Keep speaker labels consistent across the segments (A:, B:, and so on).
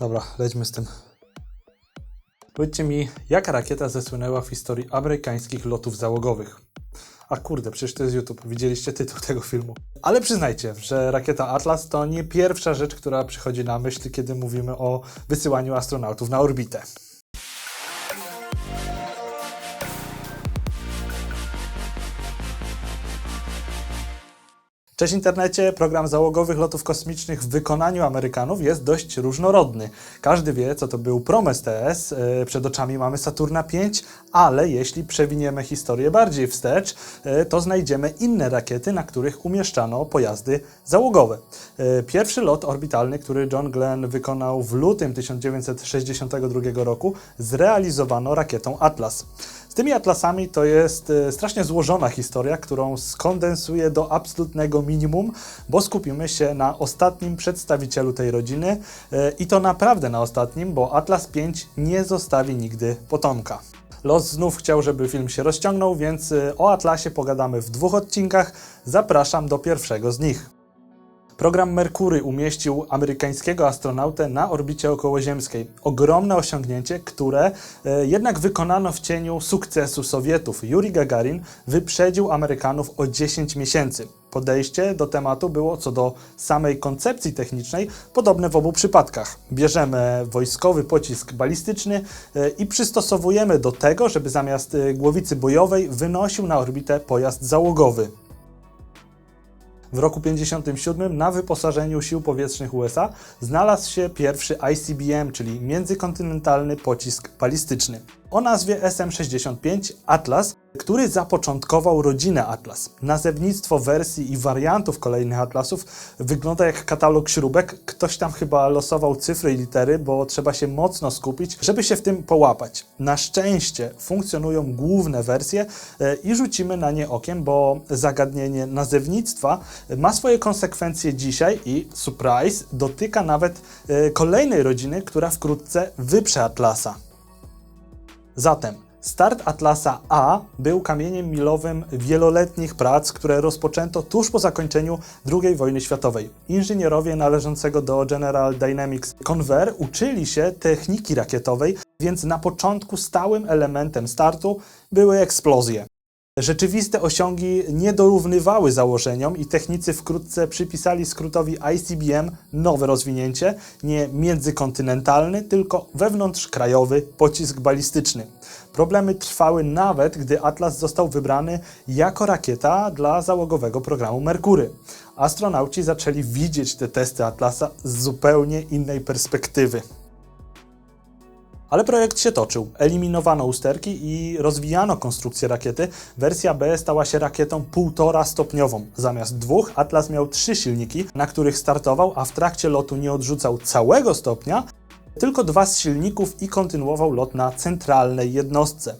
A: Dobra, lećmy z tym. Powiedzcie mi, jaka rakieta zesłynęła w historii amerykańskich lotów załogowych? A kurde, przecież to jest YouTube, widzieliście tytuł tego filmu. Ale przyznajcie, że rakieta Atlas to nie pierwsza rzecz, która przychodzi na myśl, kiedy mówimy o wysyłaniu astronautów na orbitę. Cześć internecie, program załogowych lotów kosmicznych w wykonaniu Amerykanów jest dość różnorodny. Każdy wie, co to był Promes TS, e, przed oczami mamy Saturna 5, ale jeśli przewiniemy historię bardziej wstecz, e, to znajdziemy inne rakiety, na których umieszczano pojazdy załogowe. E, Pierwszy lot orbitalny, który John Glenn wykonał w lutym 1962 roku, zrealizowano rakietą Atlas. Z tymi atlasami to jest e, strasznie złożona historia, którą skondensuję do absolutnego minimum, bo skupimy się na ostatnim przedstawicielu tej rodziny e, i to naprawdę na ostatnim, bo Atlas 5 nie zostawi nigdy potomka. Los znów chciał, żeby film się rozciągnął, więc e, o Atlasie pogadamy w dwóch odcinkach. Zapraszam do pierwszego z nich. Program Merkury umieścił amerykańskiego astronautę na orbicie okołoziemskiej. Ogromne osiągnięcie, które e, jednak wykonano w cieniu sukcesu Sowietów. Yuri Gagarin wyprzedził Amerykanów o 10 miesięcy. Podejście do tematu było co do samej koncepcji technicznej podobne w obu przypadkach. Bierzemy wojskowy pocisk balistyczny e, i przystosowujemy do tego, żeby zamiast e, głowicy bojowej wynosił na orbitę pojazd załogowy. W roku 57 na wyposażeniu sił powietrznych USA znalazł się pierwszy ICBM, czyli międzykontynentalny pocisk balistyczny. O nazwie SM-65 Atlas, który zapoczątkował rodzinę Atlas. Nazewnictwo wersji i wariantów kolejnych Atlasów wygląda jak katalog śrubek. Ktoś tam chyba losował cyfry i litery, bo trzeba się mocno skupić, żeby się w tym połapać. Na szczęście funkcjonują główne wersje e, i rzucimy na nie okiem, bo zagadnienie nazewnictwa ma swoje konsekwencje dzisiaj i surprise dotyka nawet e, kolejnej rodziny, która wkrótce wyprze Atlasa. Zatem start Atlasa A był kamieniem milowym wieloletnich prac, które rozpoczęto tuż po zakończeniu II wojny światowej. Inżynierowie należącego do General Dynamics Convair uczyli się techniki rakietowej, więc na początku stałym elementem startu były eksplozje. Rzeczywiste osiągi nie dorównywały założeniom i technicy wkrótce przypisali skrótowi ICBM nowe rozwinięcie, nie międzykontynentalny, tylko wewnątrzkrajowy pocisk balistyczny. Problemy trwały nawet, gdy Atlas został wybrany jako rakieta dla załogowego programu Merkury. Astronauci zaczęli widzieć te testy Atlasa z zupełnie innej perspektywy. Ale projekt się toczył. Eliminowano usterki i rozwijano konstrukcję rakiety. Wersja B stała się rakietą półtora stopniową. Zamiast dwóch, Atlas miał trzy silniki, na których startował, a w trakcie lotu nie odrzucał całego stopnia, tylko dwa z silników i kontynuował lot na centralnej jednostce.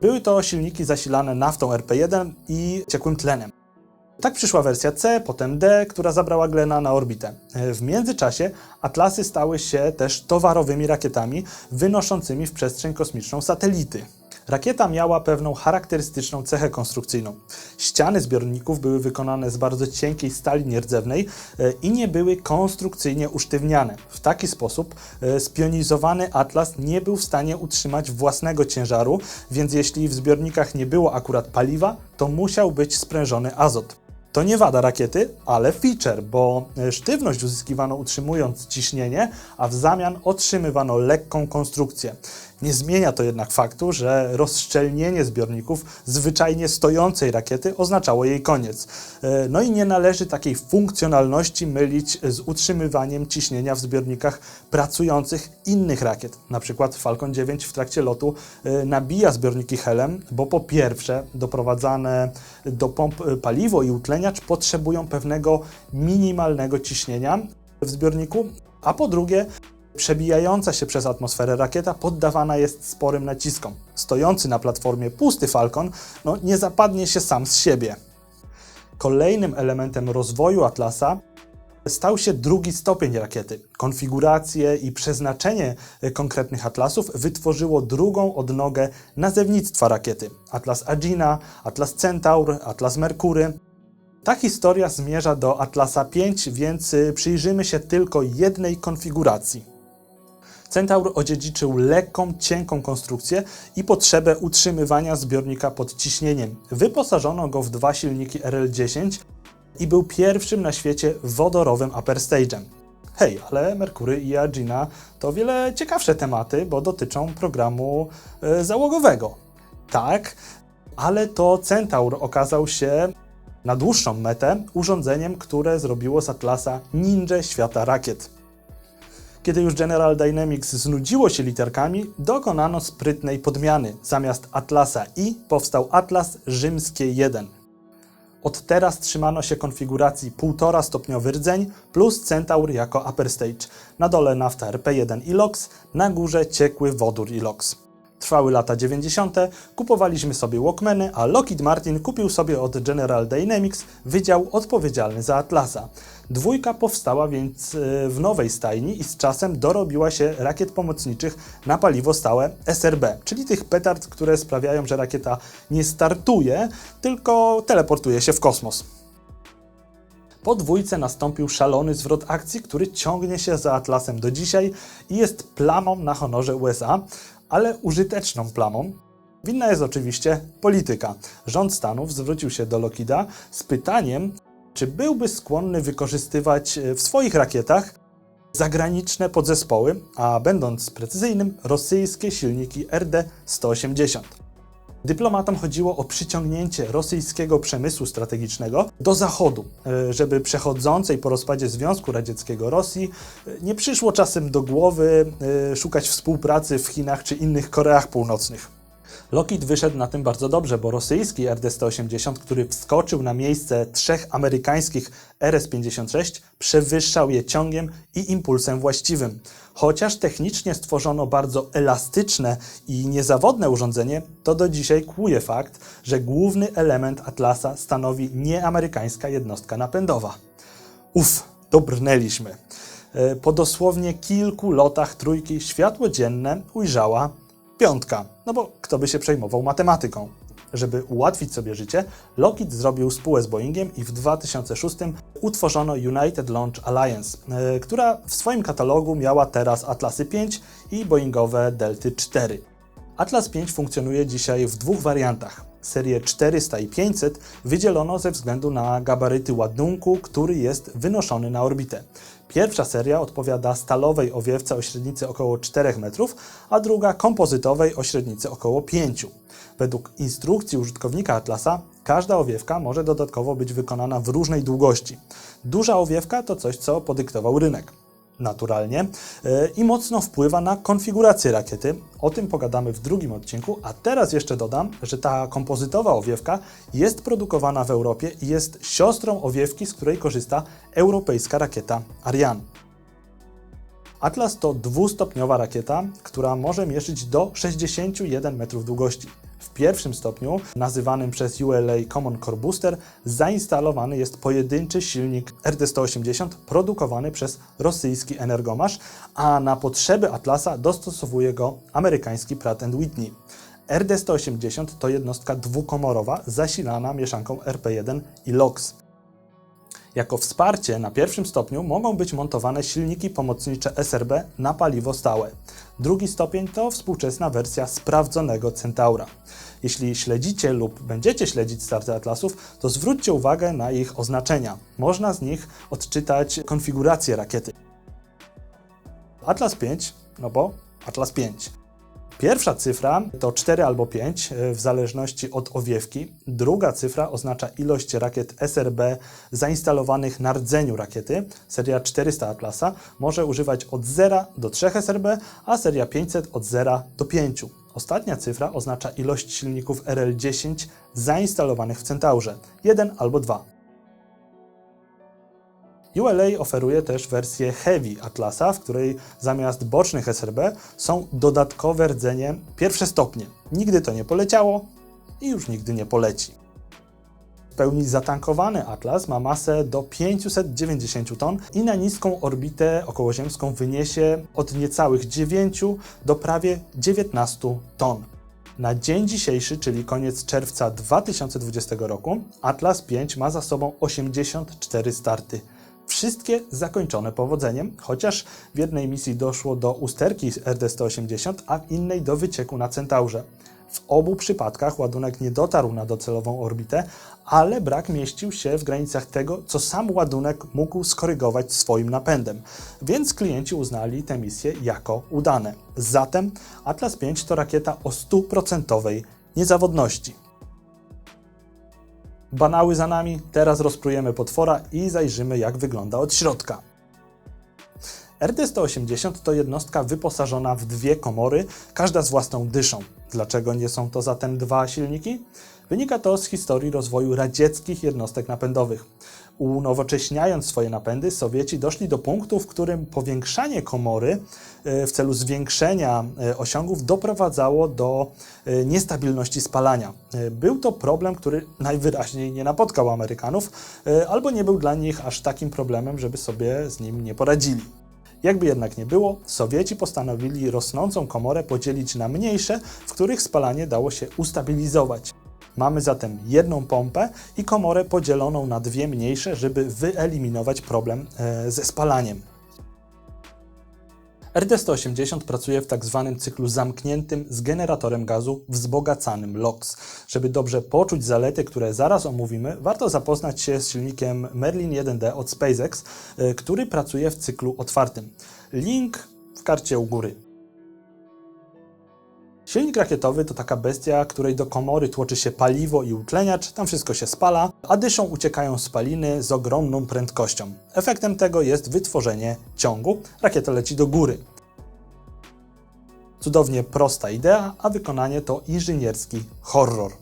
A: Były to silniki zasilane naftą RP1 i ciekłym tlenem. Tak przyszła wersja C, potem D, która zabrała Glena na orbitę. W międzyczasie Atlasy stały się też towarowymi rakietami wynoszącymi w przestrzeń kosmiczną satelity. Rakieta miała pewną charakterystyczną cechę konstrukcyjną. Ściany zbiorników były wykonane z bardzo cienkiej stali nierdzewnej e, i nie były konstrukcyjnie usztywniane. W taki sposób e, spionizowany Atlas nie był w stanie utrzymać własnego ciężaru, więc jeśli w zbiornikach nie było akurat paliwa, to musiał być sprężony azot. To nie wada rakiety, ale feature, bo e, sztywność uzyskiwano utrzymując ciśnienie, a w zamian otrzymywano lekką konstrukcję. Nie zmienia to jednak faktu, że rozszczelnienie zbiorników zwyczajnie stojącej rakiety oznaczało jej koniec. E, No i nie należy takiej funkcjonalności mylić z utrzymywaniem ciśnienia w zbiornikach pracujących innych rakiet. Na przykład Falcon 9 w trakcie lotu e, nabija zbiorniki helem, bo po pierwsze doprowadzane do pomp e, paliwo i utleniacz potrzebują pewnego minimalnego ciśnienia w zbiorniku, a po drugie przebijająca się przez atmosferę rakieta poddawana jest sporym naciskom. Stojący na platformie pusty Falcon no, nie zapadnie się sam z siebie. Kolejnym elementem rozwoju Atlasa stał się drugi stopień rakiety. Konfigurację i przeznaczenie e, konkretnych atlasów wytworzyło drugą odnogę nazewnictwa rakiety. Atlas Agena, Atlas Centaur, Atlas Merkury. Ta historia zmierza do Atlasa 5, więc y, przyjrzymy się tylko jednej konfiguracji. Centaur odziedziczył lekką, cienką konstrukcję i potrzebę utrzymywania zbiornika pod ciśnieniem. Wyposażono go w dwa silniki RL-10 i był pierwszym na świecie wodorowym upper stage'em. Hej, ale Merkury i Agena to wiele ciekawsze tematy, bo dotyczą programu e, załogowego. Tak, ale to Centaur okazał się na dłuższą metę urządzeniem, które zrobiło z Atlasa ninja świata rakiet. Kiedy już General Dynamics znudziło się literkami, dokonano sprytnej podmiany. Zamiast Atlasa I powstał Atlas Rzymskie 1. Od teraz trzymano się konfiguracji 1,5 stopniowy rdzeń plus Centaur jako upper stage. Na dole nafta RP1 i LOX, na górze ciekły wodór i LOX. Trwały lata 90., kupowaliśmy sobie Walkmany, a Lockheed Martin kupił sobie od General Dynamics wydział odpowiedzialny za Atlasa. Dwójka powstała więc e, w nowej stajni i z czasem dorobiła się rakiet pomocniczych na paliwo stałe SRB, czyli tych petard, które sprawiają, że rakieta nie startuje, tylko teleportuje się w kosmos. Po dwójce nastąpił szalony zwrot akcji, który ciągnie się za Atlasem do dzisiaj i jest plamą na honorze USA, ale użyteczną plamą. Winna jest oczywiście polityka. Rząd Stanów zwrócił się do Lockheeda z pytaniem, czy byłby skłonny wykorzystywać e, w swoich rakietach zagraniczne podzespoły, a będąc precyzyjnym, rosyjskie silniki RD-180. Dyplomatom chodziło o przyciągnięcie rosyjskiego przemysłu strategicznego do Zachodu, e, żeby przechodzącej po rozpadzie Związku Radzieckiego Rosji e, nie przyszło czasem do głowy e, szukać współpracy w Chinach czy innych Koreach Północnych. Lockheed wyszedł na tym bardzo dobrze, bo rosyjski RD-180, który wskoczył na miejsce trzech amerykańskich RS-56, przewyższał je ciągiem i impulsem właściwym. Chociaż technicznie stworzono bardzo elastyczne i niezawodne urządzenie, to do dzisiaj kłuje fakt, że główny element Atlasa stanowi nieamerykańska jednostka napędowa. Uf, dobrnęliśmy. E, po dosłownie kilku lotach trójki światło dzienne ujrzała piątka, no bo kto by się przejmował matematyką? Żeby ułatwić sobie życie, Lockheed zrobił spółę z Boeingiem i w 2006 utworzono United Launch Alliance, e, która w swoim katalogu miała teraz Atlasy 5 i Boeingowe Delty 4. Atlas 5 funkcjonuje dzisiaj w dwóch wariantach. Serię 400 i 500 wydzielono ze względu na gabaryty ładunku, który jest wynoszony na orbitę. Pierwsza seria odpowiada stalowej owiewce o średnicy około 4 metrów, a druga kompozytowej o średnicy około 5. Według instrukcji użytkownika Atlasa każda owiewka może dodatkowo być wykonana w różnej długości. Duża owiewka to coś, co podyktował rynek naturalnie e, i mocno wpływa na konfigurację rakiety. O tym pogadamy w drugim odcinku, a teraz jeszcze dodam, że ta kompozytowa owiewka jest produkowana w Europie i jest siostrą owiewki, z której korzysta europejska rakieta Ariane. Atlas to dwustopniowa rakieta, która może mierzyć do 61 metrów długości. W pierwszym stopniu, nazywanym przez ULA Common Core Booster, zainstalowany jest pojedynczy silnik RD-180 produkowany przez rosyjski Energomasz, a na potrzeby Atlasa dostosowuje go amerykański Pratt Whitney. RD-180 to jednostka dwukomorowa zasilana mieszanką RP1 i LOX. Jako wsparcie na pierwszym stopniu mogą być montowane silniki pomocnicze SRB na paliwo stałe. Drugi stopień to współczesna wersja sprawdzonego Centaura. Jeśli śledzicie lub będziecie śledzić starty Atlasów, to zwróćcie uwagę na ich oznaczenia. Można z nich odczytać konfigurację rakiety. Atlas 5, no bo Atlas 5. Pierwsza cyfra to 4 albo 5 e, w zależności od owiewki. Druga cyfra oznacza ilość rakiet SRB zainstalowanych na rdzeniu rakiety. Seria 400 Atlasa może używać od 0 do 3 SRB, a seria 500 od 0 do 5. Ostatnia cyfra oznacza ilość silników RL10 zainstalowanych w Centaurze 1 albo 2. ULA oferuje też wersję Heavy Atlasa, w której zamiast bocznych SRB są dodatkowe rdzenie pierwsze stopnie. Nigdy to nie poleciało i już nigdy nie poleci. W pełni zatankowany Atlas ma masę do 590 ton i na niską orbitę okołoziemską wyniesie od niecałych 9 do prawie 19 ton. Na dzień dzisiejszy, czyli koniec czerwca 2020 roku, Atlas 5 ma za sobą 84 starty wszystkie zakończone powodzeniem, chociaż w jednej misji doszło do usterki RD-180, a w innej do wycieku na Centaurze. W obu przypadkach ładunek nie dotarł na docelową orbitę, ale brak mieścił się w granicach tego, co sam ładunek mógł skorygować swoim napędem, więc klienci uznali tę misję jako udane. Zatem Atlas V to rakieta o stuprocentowej niezawodności. Banały za nami, teraz rozprujemy potwora i zajrzymy jak wygląda od środka. RD-180 to jednostka wyposażona w dwie komory, każda z własną dyszą. Dlaczego nie są to zatem dwa silniki? Wynika to z historii rozwoju radzieckich jednostek napędowych. Unowocześniając swoje napędy, Sowieci doszli do punktu, w którym powiększanie komory e, w celu zwiększenia e, osiągów doprowadzało do e, niestabilności spalania. Był to problem, który najwyraźniej nie napotkał Amerykanów, albo nie był dla nich aż takim problemem, żeby sobie z nim nie poradzili. Jakby jednak nie było, Sowieci postanowili rosnącą komorę podzielić na mniejsze, w których spalanie dało się ustabilizować. Mamy zatem jedną pompę i komorę podzieloną na dwie mniejsze, żeby wyeliminować problem e, ze spalaniem. RD-180 pracuje w tak zwanym cyklu zamkniętym z generatorem gazu wzbogacanym LOX. Żeby dobrze poczuć zalety, które zaraz omówimy, warto zapoznać się z silnikiem Merlin 1D od SpaceX, e, który pracuje w cyklu otwartym. Link w karcie u góry. Silnik rakietowy to taka bestia, której do komory tłoczy się paliwo i utleniacz, tam wszystko się spala, a dyszą uciekają spaliny z ogromną prędkością. Efektem tego jest wytworzenie ciągu, rakieta leci do góry. Cudownie prosta idea, a wykonanie to inżynierski horror.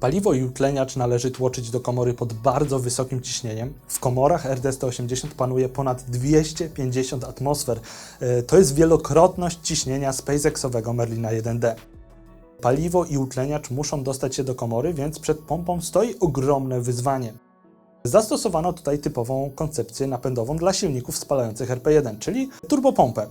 A: Paliwo i utleniacz należy tłoczyć do komory pod bardzo wysokim ciśnieniem. W komorach RD-180 panuje ponad 250 atmosfer. E, to jest wielokrotność ciśnienia SpaceXowego Merlina 1D. Paliwo i utleniacz muszą dostać się do komory, więc przed pompą stoi ogromne wyzwanie. Zastosowano tutaj typową koncepcję napędową dla silników spalających RP1, czyli turbopompę.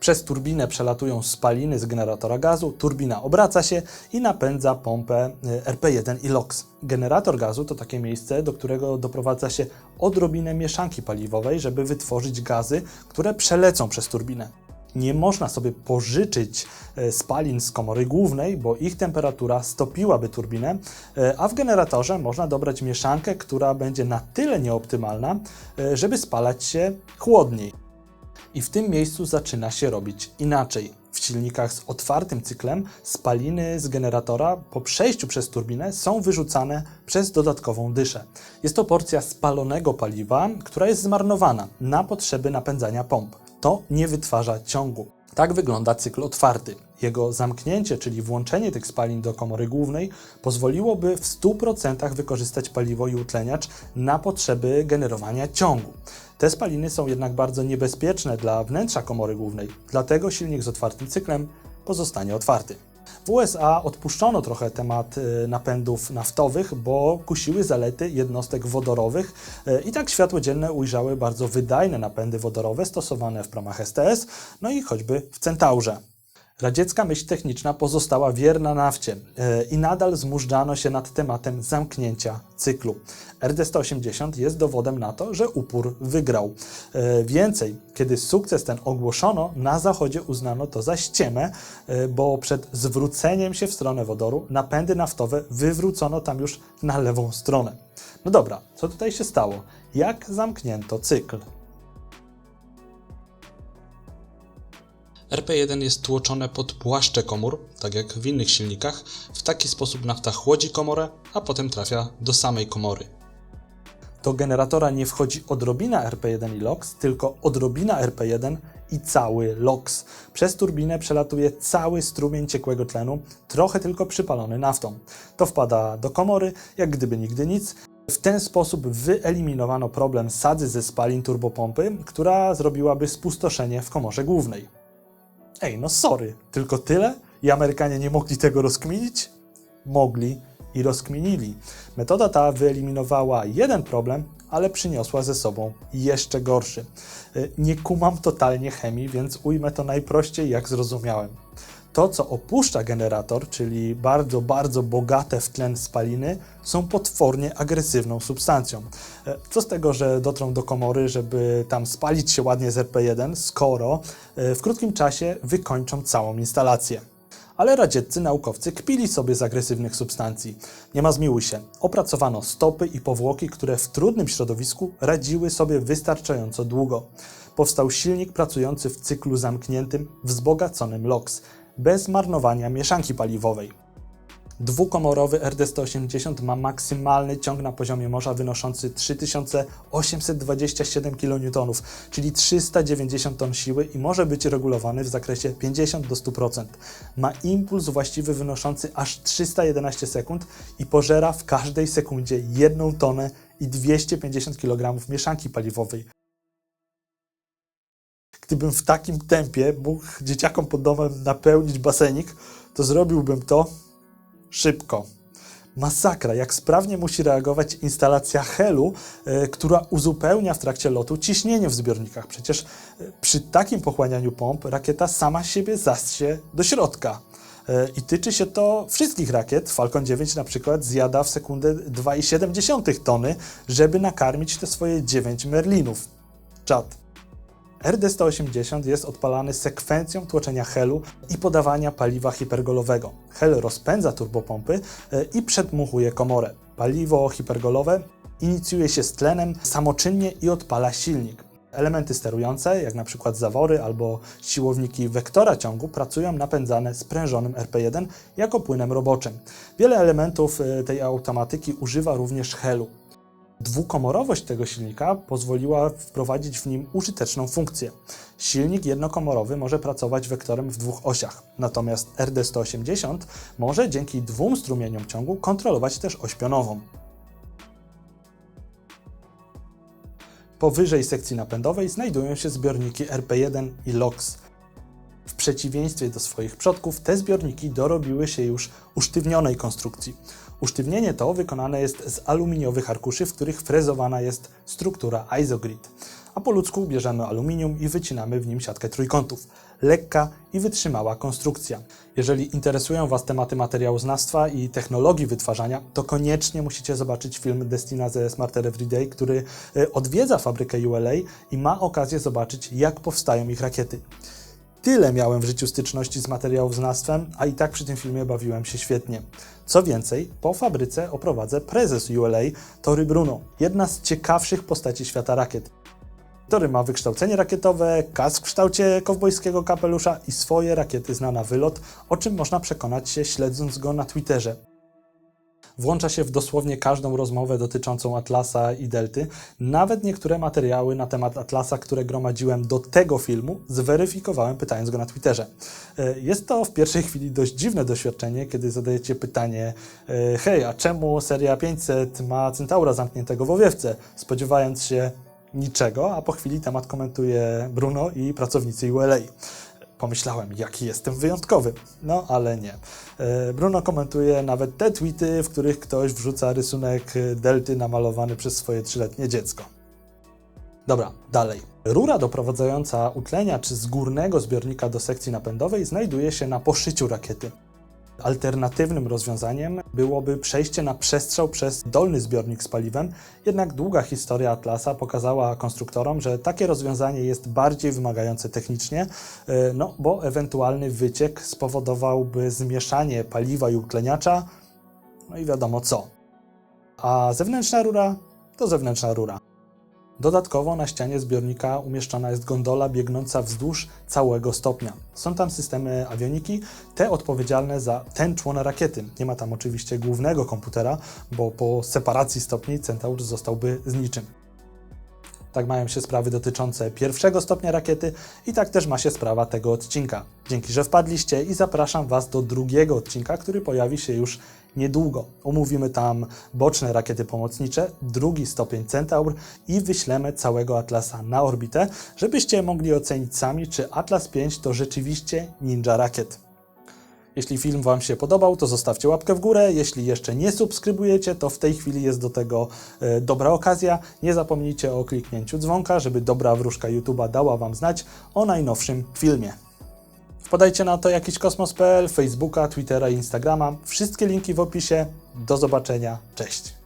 A: Przez turbinę przelatują spaliny z generatora gazu, turbina obraca się i napędza pompę e, RP1 i LOX. Generator gazu to takie miejsce, do którego doprowadza się odrobinę mieszanki paliwowej, żeby wytworzyć gazy, które przelecą przez turbinę nie można sobie pożyczyć e, spalin z komory głównej, bo ich temperatura stopiłaby turbinę, e, a w generatorze można dobrać mieszankę, która będzie na tyle nieoptymalna, e, żeby spalać się chłodniej. I w tym miejscu zaczyna się robić inaczej. W silnikach z otwartym cyklem spaliny z generatora po przejściu przez turbinę są wyrzucane przez dodatkową dyszę. Jest to porcja spalonego paliwa, która jest zmarnowana na potrzeby napędzania pomp to nie wytwarza ciągu. Tak wygląda cykl otwarty. Jego zamknięcie, czyli włączenie tych spalin do komory głównej, pozwoliłoby w 100% wykorzystać paliwo i utleniacz na potrzeby generowania ciągu. Te spaliny są jednak bardzo niebezpieczne dla wnętrza komory głównej, dlatego silnik z otwartym cyklem pozostanie otwarty. W USA odpuszczono trochę temat y, napędów naftowych, bo kusiły zalety jednostek wodorowych y, i tak światło dzienne ujrzały bardzo wydajne napędy wodorowe stosowane w promach STS, no i choćby w Centaurze. Radziecka myśl techniczna pozostała wierna nafcie e, i nadal zmużdżano się nad tematem zamknięcia cyklu. RD-180 jest dowodem na to, że upór wygrał. E, więcej, kiedy sukces ten ogłoszono, na Zachodzie uznano to za ściemę, e, bo przed zwróceniem się w stronę wodoru napędy naftowe wywrócono tam już na lewą stronę. No dobra, co tutaj się stało? Jak zamknięto cykl?
B: RP1 jest tłoczone pod płaszcze komór, tak jak w innych silnikach. W taki sposób nafta chłodzi komorę, a potem trafia do samej komory.
A: Do generatora nie wchodzi odrobina RP1 i LOX, tylko odrobina RP1 i cały LOX. Przez turbinę przelatuje cały strumień ciekłego tlenu, trochę tylko przypalony naftą. To wpada do komory, jak gdyby nigdy nic. W ten sposób wyeliminowano problem sadzy ze spalin turbopompy, która zrobiłaby spustoszenie w komorze głównej. Ej, no sorry, tylko tyle? I Amerykanie nie mogli tego rozkminić? Mogli i rozkminili. Metoda ta wyeliminowała jeden problem, ale przyniosła ze sobą jeszcze gorszy. Y, nie kumam totalnie chemii, więc ujmę to najprościej jak zrozumiałem. To, co opuszcza generator, czyli bardzo, bardzo bogate w tlen spaliny, są potwornie agresywną substancją. E, Co z tego, że dotrą do komory, żeby tam spalić się ładnie z RP1, skoro e, w krótkim czasie wykończą całą instalację. Ale radzieccy naukowcy kpili sobie z agresywnych substancji. Nie ma zmiłuj się. Opracowano stopy i powłoki, które w trudnym środowisku radziły sobie wystarczająco długo. Powstał silnik pracujący w cyklu zamkniętym, wzbogaconym LOX, bez marnowania mieszanki paliwowej. Dwukomorowy RD-180 ma maksymalny ciąg na poziomie morza wynoszący 3827 kN, czyli 390 ton siły i może być regulowany w zakresie 50 do 100%. Ma impuls właściwy wynoszący aż 311 sekund i pożera w każdej sekundzie 1 tonę i 250 kg mieszanki paliwowej. Gdybym w takim tempie mógł dzieciakom pod domem napełnić basenik, to zrobiłbym to szybko. Masakra, jak sprawnie musi reagować instalacja helu, e, która uzupełnia w trakcie lotu ciśnienie w zbiornikach. Przecież e, przy takim pochłanianiu pomp rakieta sama siebie zasie do środka. E, I tyczy się to wszystkich rakiet. Falcon 9 na przykład zjada w sekundę 2,7 tony, żeby nakarmić te swoje 9 merlinów. Czad. RD-180 jest odpalany sekwencją tłoczenia helu i podawania paliwa hipergolowego. Hel rozpędza turbopompy e, i przedmuchuje komorę. Paliwo hipergolowe inicjuje się z tlenem samoczynnie i odpala silnik. Elementy sterujące, jak na przykład zawory albo siłowniki wektora ciągu, pracują napędzane sprężonym RP1 jako płynem roboczym. Wiele elementów e, tej automatyki używa również helu. Dwukomorowość tego silnika pozwoliła wprowadzić w nim użyteczną funkcję. Silnik jednokomorowy może pracować wektorem w dwóch osiach, natomiast RD-180 może dzięki dwóm strumieniom ciągu kontrolować też oś pionową. Powyżej sekcji napędowej znajdują się zbiorniki RP1 i LOX. W przeciwieństwie do swoich przodków, te zbiorniki dorobiły się już usztywnionej konstrukcji. Usztywnienie to wykonane jest z aluminiowych arkuszy, w których frezowana jest struktura isogrid. A po ludzku bierzemy aluminium i wycinamy w nim siatkę trójkątów. Lekka i wytrzymała konstrukcja. Jeżeli interesują Was tematy materiałoznawstwa i technologii wytwarzania, to koniecznie musicie zobaczyć film Destina ze Smarter Everyday, który e, odwiedza fabrykę ULA i ma okazję zobaczyć, jak powstają ich rakiety. Tyle miałem w życiu styczności z materiałoznawstwem, a i tak przy tym filmie bawiłem się świetnie. Co więcej, po fabryce oprowadzę prezes ULA, Tory Bruno, jedna z ciekawszych postaci świata rakiet. Tory ma wykształcenie rakietowe, kask w kształcie kowbojskiego kapelusza i swoje rakiety zna na wylot, o czym można przekonać się śledząc go na Twitterze. Włącza się w dosłownie każdą rozmowę dotyczącą Atlasa i Delty. Nawet niektóre materiały na temat Atlasa, które gromadziłem do tego filmu, zweryfikowałem pytając go na Twitterze. E, Jest to w pierwszej chwili dość dziwne doświadczenie, kiedy zadajecie pytanie e, hej, a czemu seria 500 ma Centaura zamkniętego w owiewce? Spodziewając się niczego, a po chwili temat komentuje Bruno i pracownicy ULA. Pomyślałem, jaki jestem wyjątkowy. No, ale nie. E, Bruno komentuje nawet te tweety, w których ktoś wrzuca rysunek delty namalowany przez swoje trzyletnie dziecko. Dobra, dalej. Rura doprowadzająca utleniacz z górnego zbiornika do sekcji napędowej znajduje się na poszyciu rakiety. Alternatywnym rozwiązaniem byłoby przejście na przestrzał przez dolny zbiornik z paliwem, jednak długa historia Atlasa pokazała konstruktorom, że takie rozwiązanie jest bardziej wymagające technicznie, e, no bo ewentualny wyciek spowodowałby zmieszanie paliwa i utleniacza, no i wiadomo co. A zewnętrzna rura to zewnętrzna rura. Dodatkowo na ścianie zbiornika umieszczona jest gondola biegnąca wzdłuż całego stopnia. Są tam systemy awioniki, te odpowiedzialne za ten człon rakiety. Nie ma tam oczywiście głównego komputera, bo po separacji stopni Centaur zostałby z niczym. Tak mają się sprawy dotyczące pierwszego stopnia rakiety i tak też ma się sprawa tego odcinka. Dzięki, że wpadliście i zapraszam Was do drugiego odcinka, który pojawi się już niedługo. Omówimy tam boczne rakiety pomocnicze, drugi stopień Centaur i wyślemy całego Atlasa na orbitę, żebyście mogli ocenić sami, czy Atlas 5 to rzeczywiście ninja rakiet. Jeśli film Wam się podobał, to zostawcie łapkę w górę. Jeśli jeszcze nie subskrybujecie, to w tej chwili jest do tego e, dobra okazja. Nie zapomnijcie o kliknięciu dzwonka, żeby dobra wróżka YouTube'a dała Wam znać o najnowszym filmie. Podajcie na to jakiś kosmos.pl, Facebooka, Twittera Instagrama. Wszystkie linki w opisie. Do zobaczenia. Cześć.